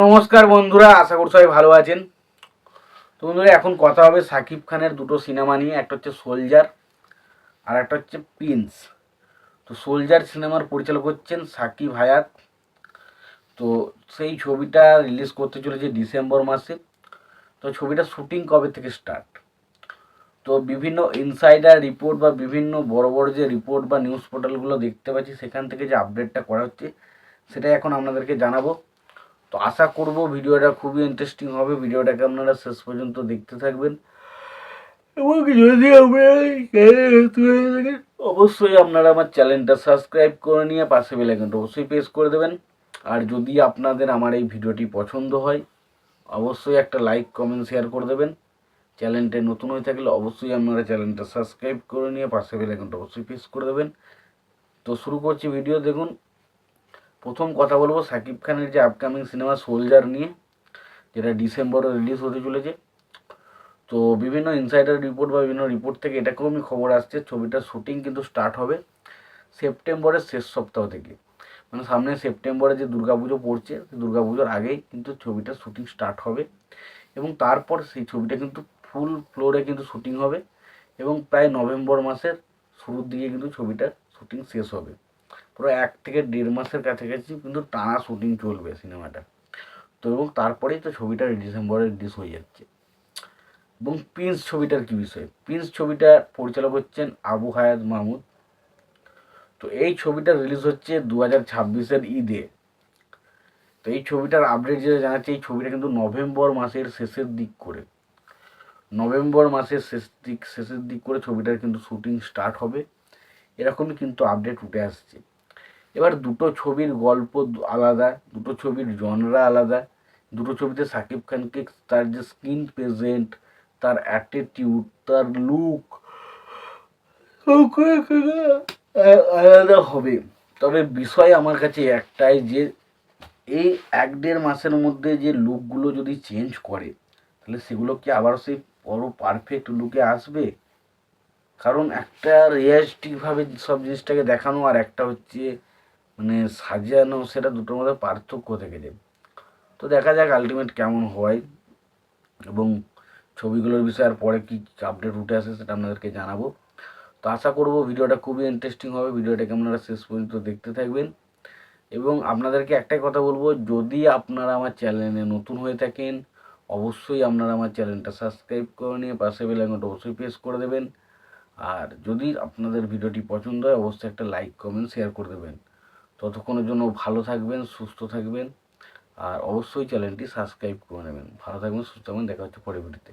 নমস্কার বন্ধুরা, আশা করি সবাই ভালো আছেন। তো বন্ধুরা, এখন কথা হবে সাকিব খানের দুটো সিনেমা নিয়ে। একটা হচ্ছে সোলজার আর একটা হচ্ছে প্রিন্স। তো সোলজার সিনেমার পরিচালক হচ্ছেন সাকিব হায়াত। তো সেই ছবিটা রিলিজ করতে চলেছে ডিসেম্বর মাসে। তো ছবিটা শুটিং কবে থেকে স্টার্ট তো বিভিন্ন ইনসাইডার রিপোর্ট বা বিভিন্ন বড় বড় যে রিপোর্ট বা নিউজ পোর্টালগুলো দেখতে পাচ্ছি, সেখান থেকে যে আপডেটটা করা হচ্ছে, সেটাই এখন আপনাদেরকে জানাব। তো আশা করব ভিডিওটা খুবই ইন্টারেস্টিং হবে। ভিডিওটাকে আপনারা শেষ পর্যন্ত দেখতে থাকবেন। এবং যদি অবশ্যই আপনারা আমার চ্যানেলটা সাবস্ক্রাইব করে নিয়ে পাশে বেলাইকনটা অবশ্যই প্রেস করে দেবেন। আর যদি আপনাদের আমার এই ভিডিওটি পছন্দ হয়, অবশ্যই একটা লাইক কমেন্ট শেয়ার করে দেবেন। চ্যানেলটা নতুন হয়ে থাকলে অবশ্যই আপনারা চ্যানেলটা সাবস্ক্রাইব করে নিয়ে পাশে বেলাইকনটা অবশ্যই প্রেস করে দেবেন। তো শুরু করছি ভিডিও দেখুন। প্রথম কথা বলব সাকিব খানের যে আপকামিং সিনেমা সোলজার নিয়ে, যেটা ডিসেম্বরে রিলিজ হতে চলেছে। তো বিভিন্ন ইনসাইডার রিপোর্ট বা বিভিন্ন রিপোর্ট থেকে এটাকেও আমি খবর আসছে, ছবিটার শুটিং কিন্তু স্টার্ট হবে সেপ্টেম্বরের শেষ সপ্তাহ থেকে। মানে সামনে সেপ্টেম্বরে যে দুর্গাপুজো পড়ছে দুর্গাপুজোর আগেই কিন্তু ছবিটার শুটিং স্টার্ট হবে এবং তারপর সেই ছবিটা কিন্তু ফুল ফ্লোরে কিন্তু শুটিং হবে এবং প্রায় নভেম্বর মাসের শুরুর দিকে কিন্তু ছবিটার শুটিং শেষ হবে। পুরো এক থেকে দেড় মাসের কাছাকাছি কিন্তু টানা শুটিং চলবে সিনেমাটা। তো এবং তারপরেই তো ছবিটা ডিসেম্বরে রিলিজ হয়ে যাচ্ছে। এবং প্রিন্স ছবিটার কী বিষয়? প্রিন্স ছবিটা পরিচালক হচ্ছেন আবু হায়াত মাহমুদ। তো এই ছবিটা রিলিজ হচ্ছে দু হাজার ছাব্বিশের ঈদে। তো এই ছবিটার আপডেট যেটা জানাচ্ছে, এই ছবিটা কিন্তু নভেম্বর মাসের শেষের দিক করে। নভেম্বর মাসের শেষ দিক, শেষের দিক করে ছবিটার কিন্তু শুটিং স্টার্ট হবে। এরকমই কিন্তু আপডেট উঠে আসছে। এবার দুটো ছবির গল্প আলাদা, দুটো ছবির জনরা আলাদা, দুটো ছবিতে সাকিব খানকে তার যে স্ক্রিন প্রেজেন্ট, তার অ্যাটিটিউড তার লুক আলাদা হবে। তবে বিষয় আমার কাছে একটাই যে, এই এক দেড় মাসের মধ্যে যে লুকগুলো যদি চেঞ্জ করে, তাহলে সেগুলো কি আবার সেই বড় পারফেক্ট লুকে আসবে? কারণ একটা রিয়ালিস্টিকভাবে সব জিনিসটাকে দেখানো আর একটা হচ্ছে মানে সাজানো, সেটা দুটোর মধ্যে পার্থক্য থেকে যায়। তো দেখা যাক আলটিমেট কেমন হয় এবং ছবিগুলোর বিষয়ে আর পরে কী আপডেট উঠে আসে সেটা আপনাদেরকে জানাব। তো আশা করব ভিডিওটা খুবই ইন্টারেস্টিং হবে, ভিডিওটাকে আপনারা শেষ পর্যন্ত দেখতে থাকবেন। এবং আপনাদেরকে একটাই কথা বলব, যদি আপনারা আমার চ্যানেলে নতুন হয়ে থাকেন, অবশ্যই আপনারা আমার চ্যানেলটা সাবস্ক্রাইব করে নিয়ে পাশে বেলাইকনটা অবশ্যই প্রেস করে দেবেন। আর যদি আপনাদের ভিডিওটি পছন্দ হয়, অবশ্যই একটা লাইক কমেন্ট শেয়ার করে দেবেন। ততক্ষণের জন্য ভালো থাকবেন, সুস্থ থাকবেন। আর অবশ্যই চ্যানেলটি সাবস্ক্রাইব করে নেবেন। ভালো থাকবেন, সুস্থ থাকবেন। দেখা হচ্ছে পরে ভিডিওতে।